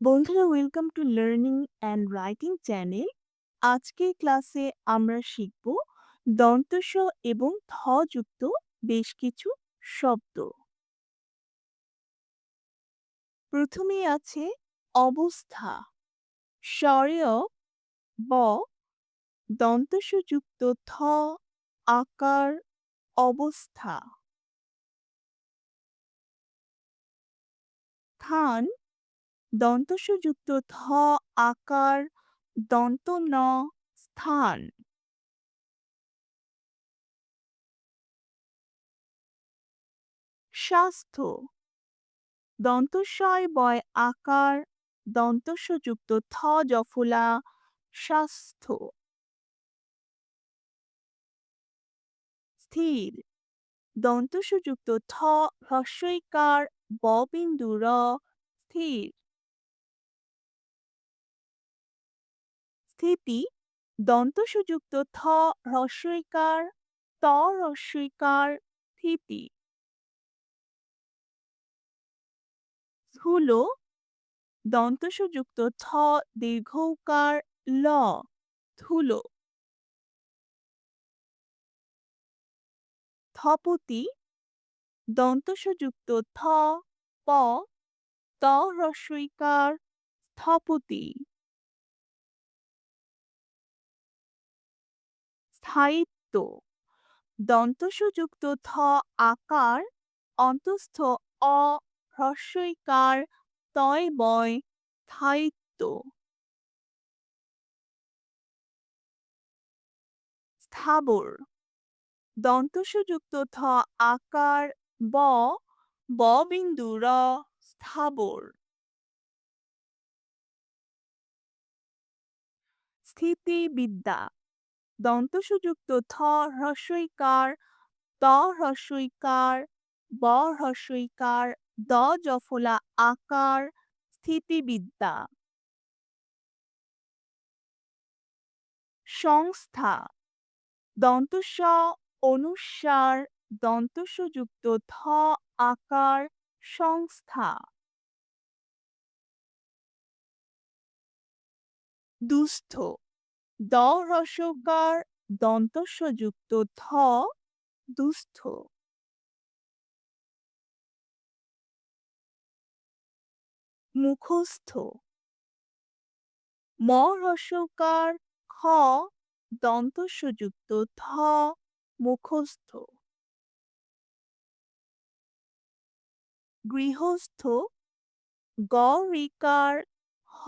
বন্ধুরা welcome to learning and writing channel আজকের ক্লাসে আমরা শিখব দন্তস এবং থ যুক্ত বেশ কিছু শব্দ। প্রথমে আছে অবস্থা। স্বরেয় ব দন্তস যুক্ত থ, আকার, অবস্থা। স্থান দন্তস্বযুক্ত থ আকার দন্ত ন স্থান। স্বাস্থ্য। দন্তস্বয় বয় আকার দন্তস্বযুক্ত থ জফলা স্বাস্থ্য। স্থির। দন্তস্বযুক্ত থ হ্রস্বইকার ববিন্দু র স্থির। স্থিতি দন্তসুযুক্ত থ হ্রস্বইকার ত হ্রস্বইকার স্থিতি। স্থূল দন্তসুযুক্ত থ দীর্ঘৌকার ল স্থূল। থপতি দন্তসযুক্ত থ, প, ত হ্রস্বইকার স্থপতি। স্থায়িত্ব। দন্তসযুক্ত থ আকার অন্তস্থ অ হ্রস্বইকার তয় বয় স্থায়িত্ব। স্থাবর। দন্তসযুক্ত থ আকার ব ব বিন্দু র স্থাবর। স্থিতিবিদ্যা। দন্তসুযুক্ত থ হ্রস্বইকার, ত হ্রস্বইকার, ব হ্রস্বইকার, দ জফলা আকার, স্থিতিবিদ্যা। সংস্থা, দন্তস্ব অনুসার দন্তস্বযুক্ত থ আকার সংস্থা। দুস্থ দ হ্রস্বকার দন্তস্বযুক্ত থ দুস্থ। মুখস্থ। ম হ্রস্বকার খ দন্তস্বযুক্ত থ মুখস্থ। গৃহস্থ, গ হ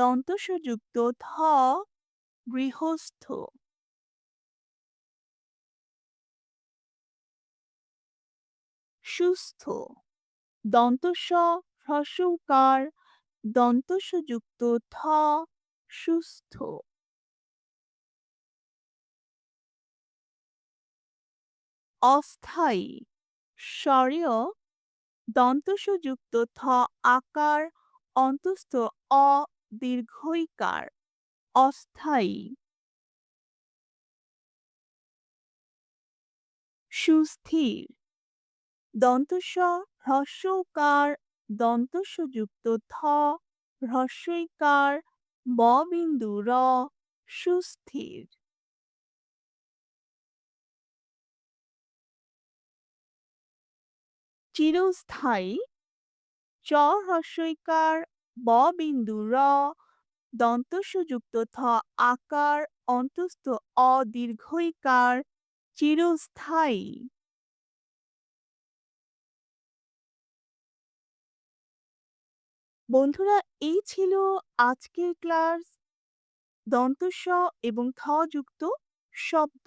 দন্তস্বযুক্ত থ গৃহস্থ। সুস্থ। দন্তস্ব হ্রস্বকার দন্তস্বযুক্ত থ সুস্থ। অস্থায়ী স্বরীয় দন্তস্বযুক্ত থ আকার অন্তস্থ অ দীর্ঘইকার অস্থায়ী। সুস্থির। দন্তস্ব হ্রস্বকার দন্তস্বযুক্ত থ। হ্রস্বইকার ব বিন্দু র। সুস্থির। চিরস্থায়ী। চ হ্রস্বইকার ব বিন্দু র দন্তস্বযুক্ত থ আকার অন্তস্থ অদীর্ঘইকার চিরস্থায়ী। বন্ধুরা, এই ছিল আজকের ক্লাস দন্তস্ব এবং থ যুক্ত শব্দ।